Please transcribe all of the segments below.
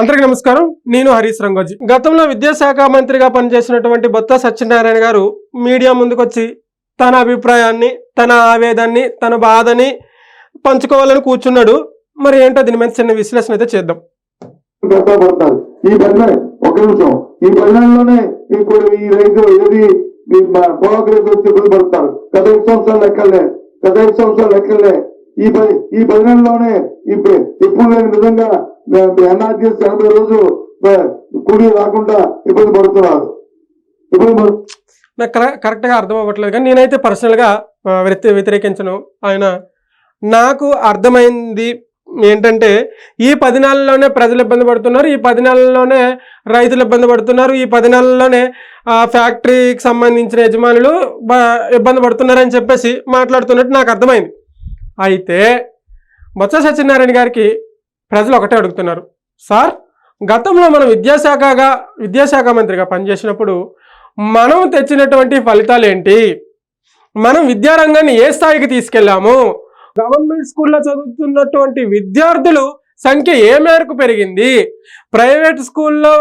అందరికీ నమస్కారం. నేను హరీష్ రంగోజీ. గతంలో విద్యాశాఖ మంత్రిగా పనిచేసినటువంటి బొత్త సత్యనారాయణ గారు మీడియా ముందుకొచ్చి తన అభిప్రాయాన్ని తన ఆవేదాన్ని తన బాధని పంచుకోవాలని కూర్చున్నాడు. మరి ఏంటో దీని మీద చిన్న విశ్లేషణ అయితే చేద్దాం. ఈ ఒక నిమిషం. ఈ పదినంలోనే ఇప్పుడు ఈ రైతు ఏది ఈ వచ్చి ఇబ్బంది పడతారు. గత ఐదు సంవత్సరాలు లెక్కలే గత ఐదు సంవత్సరాలు లెక్కలే. ఈ ఈ ఇప్పుడు ఎప్పుడు లేని విధంగా ఎన్ఆర్టీఎస్ ఎనభై రోజు కూడి రాకుండా ఇబ్బంది పడుతున్నారు. ఇబ్బంది నాకు కరెక్ట్ కరెక్ట్గా అర్థం అవ్వట్లేదు కానీ నేనైతే పర్సనల్గా గా వ్యతిరేకించను. ఆయన నాకు అర్థమైంది ఏంటంటే ఈ పది నెలల్లోనే ప్రజలు ఇబ్బంది పడుతున్నారు ఈ పది నెలల్లోనే రైతులు ఇబ్బంది పడుతున్నారు ఈ పది నెలల్లోనే ఆ ఫ్యాక్టరీకి సంబంధించిన యజమానులు ఇబ్బంది పడుతున్నారని చెప్పేసి మాట్లాడుతున్నట్టు నాకు అర్థమైంది. అయితే బొత్స సత్యనారాయణ గారికి ప్రజలు ఒకటే అడుగుతున్నారు. సార్ గతంలో మనం విద్యాశాఖగా విద్యాశాఖ మంత్రిగా పనిచేసినప్పుడు మనం తెచ్చినటువంటి ఫలితాలు ఏంటి? మనం విద్యారంగాన్ని ఏ స్థాయికి తీసుకెళ్ళాము? గవర్నమెంట్ స్కూల్లో చదువుతున్నటువంటి విద్యార్థులు సంఖ్య ఏ మేరకు పెరిగింది? ప్రైవేట్ స్కూల్లో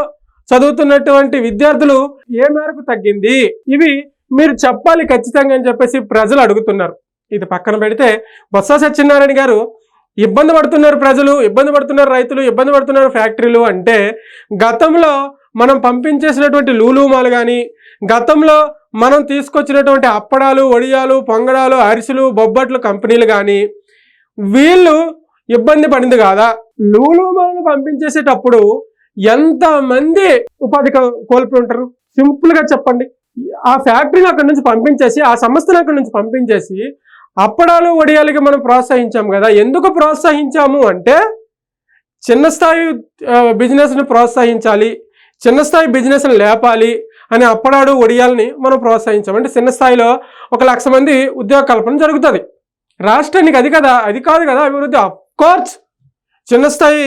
చదువుతున్నటువంటి విద్యార్థులు ఏ మేరకు తగ్గింది? ఇవి మీరు చెప్పాలి ఖచ్చితంగా అని చెప్పేసి ప్రజలు అడుగుతున్నారు. ఇది పక్కన పెడితే బొత్స సత్యనారాయణ గారు ఇబ్బంది పడుతున్నారు ప్రజలు ఇబ్బంది పడుతున్నారు రైతులు ఇబ్బంది పడుతున్నారు ఫ్యాక్టరీలు అంటే గతంలో మనం పంపించేసినటువంటి లూలుమాలు కానీ గతంలో మనం తీసుకొచ్చినటువంటి అప్పడాలు వడియాలు పొంగడాలు అరిసెలు బొబ్బట్లు కంపెనీలు కానీ వీళ్ళు ఇబ్బంది పడింది కాదా? లూలుమాలను పంపించేసేటప్పుడు ఎంతమంది ఉపాధి కోల్పోయి ఉంటారు? సింపుల్గా చెప్పండి. ఆ ఫ్యాక్టరీని అక్కడి నుంచి పంపించేసి ఆ సంస్థను అక్కడి నుంచి పంపించేసి అప్పడాలు వడియాలకి మనం ప్రోత్సహించాము కదా. ఎందుకు ప్రోత్సహించాము అంటే చిన్న స్థాయి బిజినెస్ని ప్రోత్సహించాలి చిన్న స్థాయి బిజినెస్ని లేపాలి అనే అప్పడాడు ఒడియాలని మనం ప్రోత్సహించాం. అంటే చిన్న స్థాయిలో ఒక లక్ష మంది ఉద్యోగ కల్పన జరుగుతుంది. రాష్ట్రానికి అది కదా అది కాదు కదా అభివృద్ధి. కోర్స్ చిన్న స్థాయి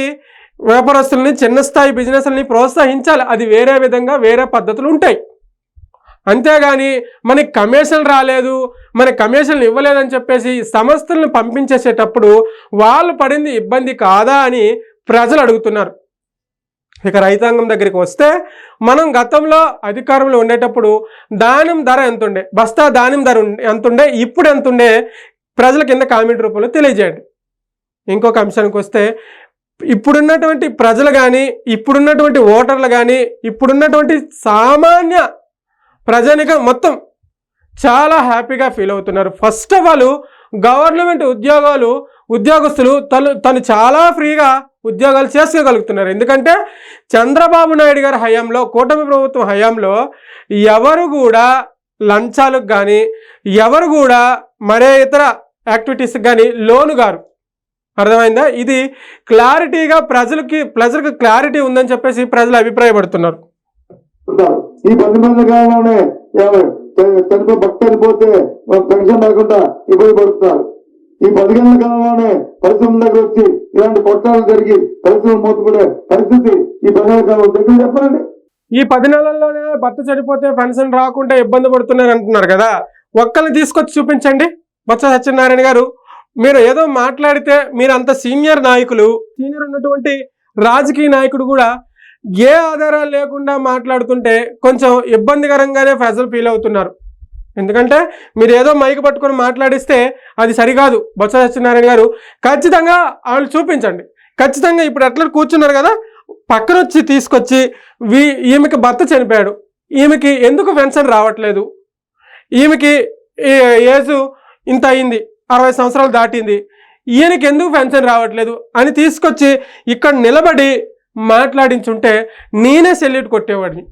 వ్యాపారస్తుల్ని చిన్న స్థాయి బిజినెస్లని ప్రోత్సహించాలి. అది వేరే విధంగా వేరే పద్ధతులు ఉంటాయి. అంతేగాని మనకి కమిషన్ రాలేదు మనకి కమిషన్లు ఇవ్వలేదని చెప్పేసి సంస్థలను పంపించేసేటప్పుడు వాళ్ళు పడింది ఇబ్బంది కాదా అని ప్రజలు అడుగుతున్నారు. ఇక రైతాంగం దగ్గరికి వస్తే మనం గతంలో అధికారంలో ఉండేటప్పుడు దానిం ధర ఎంత ఉండే బస్తా దానిం ధర ఉం- ఎంత ఉండే ఇప్పుడు ఎంత ఉండే ప్రజల కింద కామెంట్ రూపంలో తెలియజేయండి. ఇంకొక అంశానికి వస్తే ఇప్పుడున్నటువంటి ప్రజలు కానీ ఇప్పుడున్నటువంటి ఓటర్లు కానీ ఇప్పుడున్నటువంటి సామాన్య ప్రజానికం మొత్తం చాలా హ్యాపీగా ఫీల్ అవుతున్నారు. ఫస్ట్ ఆఫ్ ఆల్ గవర్నమెంట్ ఉద్యోగాలు ఉద్యోగస్తులు తను తను చాలా ఫ్రీగా ఉద్యోగాలు చేసుకోగలుగుతున్నారు. ఎందుకంటే చంద్రబాబు నాయుడు గారి హయాంలో కూటమి ప్రభుత్వం హయాంలో ఎవరు కూడా లంచాలకు కానీ ఎవరు కూడా మరే ఇతర యాక్టివిటీస్కి కానీ లోను గారు. అర్థమైందా? ఇది క్లారిటీగా ప్రజలకి ప్రజలకు క్లారిటీ ఉందని చెప్పేసి ప్రజలు అభిప్రాయపడుతున్నారు. ఈ పది మంది కాలంలోనే చనిపో భక్తి చనిపోతే పెన్షన్ లేకుండా ఇబ్బంది పడుతున్నారు. ఈ పదిహేను కాలంలోనే పరిశ్రమ దగ్గర వచ్చి ఇలాంటి పొట్టాలు జరిగి పరిశ్రమ మూతపడే పరిస్థితి ఈ పదిహేను కాలం దగ్గర చెప్పండి. ఈ పది నెలల్లోనే భర్త చనిపోతే పెన్షన్ రాకుండా ఇబ్బంది పడుతున్నారు అంటున్నారు కదా. ఒక్కరిని తీసుకొచ్చి చూపించండి. బొత్స సత్యనారాయణ గారు మీరు ఏదో మాట్లాడితే మీరు అంత సీనియర్ నాయకులు సీనియర్ ఉన్నటువంటి రాజకీయ నాయకుడు కూడా ఏ ఆధారాలు లేకుండా మాట్లాడుతుంటే కొంచెం ఇబ్బందికరంగానే ప్రజలు ఫీల్ అవుతున్నారు. ఎందుకంటే మీరు ఏదో మైక్ పట్టుకొని మాట్లాడిస్తే అది సరికాదు. బొత్స సత్యనారాయణ గారు ఖచ్చితంగా వాళ్ళు చూపించండి. ఖచ్చితంగా ఇప్పుడు ఎట్లా కూర్చున్నారు కదా పక్కన వచ్చి తీసుకొచ్చి వీ ఈమెకి భర్త చనిపోయాడు. ఈమెకి ఎందుకు పెన్షన్ రావట్లేదు? ఈమెకి ఏ- ఇంత అయింది అరవై సంవత్సరాలు దాటింది. ఈయనకి ఎందుకు పెన్షన్ రావట్లేదు? అని తీసుకొచ్చి ఇక్కడ నిలబడి మాట్లాడించుంటే నేనే సెల్యూట్ కొట్టేవాడిని.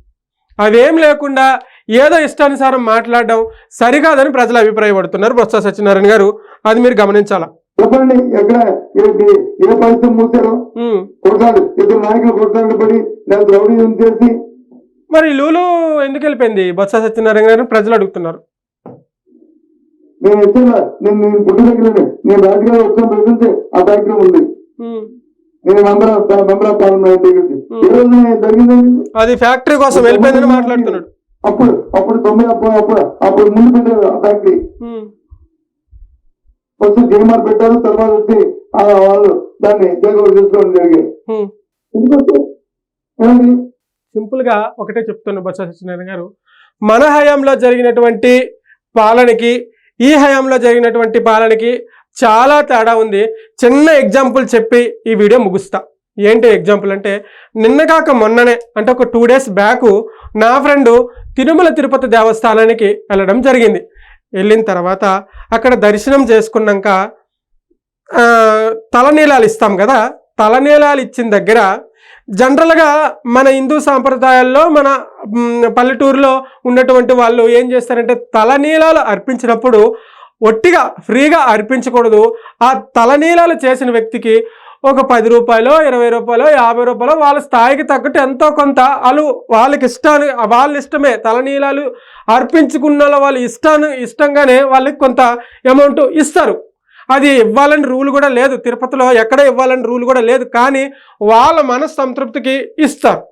అవేం లేకుండా ఏదో ఇష్టానుసారం మాట్లాడడం సరికాదని ప్రజలు అభిప్రాయపడుతున్నారు బొత్స సత్యనారాయణ గారు. అది మీరు గమనించాలా? చెప్పండి ఎక్కడ? ఏ- ఏ పరిస్థితి మూసారు ఉమ్. కొట్టాలి. ఇద్దరు నాయకులు కొట్టాలి పడి లేదా రౌడీ చేసి మరి లూలు ఎందుకు వెళ్ళిపోయింది? బొత్స సత్యనారాయణ గారు ప్రజలు అడుగుతున్నారు. నేను నేను నేను పుట్టి దగ్గరనే. నేను రాజకీయాలు వచ్చిన ఆ కార్యక్రమం ఉంది. అది ఫ్యాక్టరీ కోసం వెళ్ళిపోయిందని మాట్లాడుతున్నాడు. అప్పుడు అప్పుడు తొమ్మిది అప్పుడు అప్పుడు అప్పుడు ముందు పెట్టారు ఆ ఫ్యాక్టరీ. ఫస్ట్ జేఎంఆర్ పెట్టారు తర్వాత వచ్చి ఆ వాళ్ళు దాన్ని చేసుకోవడం జరిగాయి. ఎందుకంటే ఏమండి? సింపుల్గా ఒకటే చెప్తున్నా బొత్స సత్యనారాయణ గారు. మన హయాంలో జరిగినటువంటి పాలనకి ఈ హయాంలో జరిగినటువంటి పాలనకి చాలా తేడా ఉంది. చిన్న ఎగ్జాంపుల్ చెప్పి ఈ వీడియో ముగుస్తా. ఏంటి ఎగ్జాంపుల్ అంటే నిన్న కాక మొన్ననే అంటే ఒక టూ డేస్ బ్యాక్ నా ఫ్రెండు తిరుమల తిరుపతి దేవస్థానానికి వెళ్ళడం జరిగింది. వెళ్ళిన తర్వాత అక్కడ దర్శనం చేసుకున్నాక తలనీలాలు ఇస్తాం కదా తలనీలాలు ఇచ్చిన దగ్గర జనరల్గా మన హిందూ సాంప్రదాయాల్లో మన పల్లెటూరులో ఉన్నటువంటి వాళ్ళు ఏం చేస్తారంటే తలనీలాలు అర్పించినప్పుడు ఒట్టిగా ఫ్రీగా అర్పించకూడదు. ఆ తలనీలాలు చేసిన వ్యక్తికి ఒక పది రూపాయలు ఇరవై రూపాయలు యాభై రూపాయలు వాళ్ళ స్థాయికి తగ్గట్టు ఎంతో కొంత వాళ్ళు వాళ్ళకి ఇష్టాన్ని వాళ్ళ ఇష్టమే. తలనీలాలు అర్పించుకున్న వాళ్ళ ఇష్టాన్ని ఇష్టంగానే వాళ్ళకి కొంత అమౌంట్ ఇస్తారు. అది ఇవ్వాలని రూల్ కూడా లేదు. తిరుపతిలో ఎక్కడ ఇవ్వాలని రూల్ కూడా లేదు. కానీ వాళ్ళ మనస్సంతృప్తికి ఇస్తారు.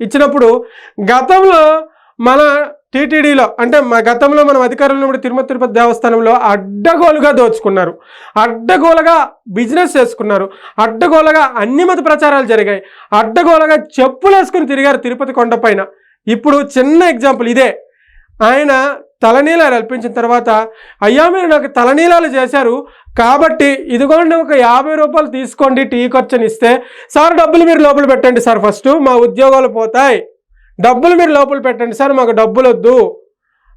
ఇచ్చినప్పుడు గతంలో మన టీటీడీలో అంటే మా గతంలో మనం అధికారంలో ఉన్నప్పుడు తిరుమల తిరుపతి దేవస్థానంలో అడ్డగోలుగా దోచుకున్నారు. అడ్డగోలుగా బిజినెస్ చేసుకున్నారు. అడ్డగోలుగా అన్ని మత ప్రచారాలు జరిగాయి. అడ్డగోలుగా చెప్పులు వేసుకుని తిరిగారు తిరుపతి కొండపైన ఇప్పుడు చిన్న ఎగ్జాంపుల్ ఇదే. ఆయన తలనీలాలు అర్పించిన తర్వాత అయ్యా మీరు నాకు తలనీలాలు చేశారు కాబట్టి ఇదిగోండి ఒక యాభై రూపాయలు తీసుకోండి టీ ఖర్చుని ఇస్తే సార్ డబ్బులు మీరు లోపల పెట్టండి సార్ ఫస్ట్ మా ఉద్యోగాలు పోతాయి. డబ్బులు మీరు లోపల పెట్టండి. సార్ మాకు డబ్బులు వద్దు.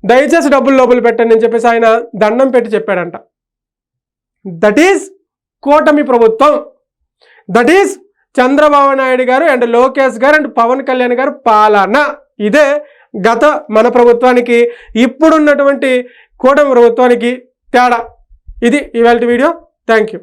దయచేసి డబ్బులు లోపల పెట్టండి అని చెప్పేసి ఆయన దండం పెట్టి చెప్పాడంట. దట్ ఈస్ కూటమి ప్రభుత్వం. దట్ ఈజ్ చంద్రబాబు నాయుడు గారు అండ్ లోకేష్ గారు అండ్ పవన్ కళ్యాణ్ గారు పాలన. ఇదే గత మన ప్రభుత్వానికి ఇప్పుడున్నటువంటి కూటమి ప్రభుత్వానికి తేడా. ఇది ఇవాళ వీడియో. Thank you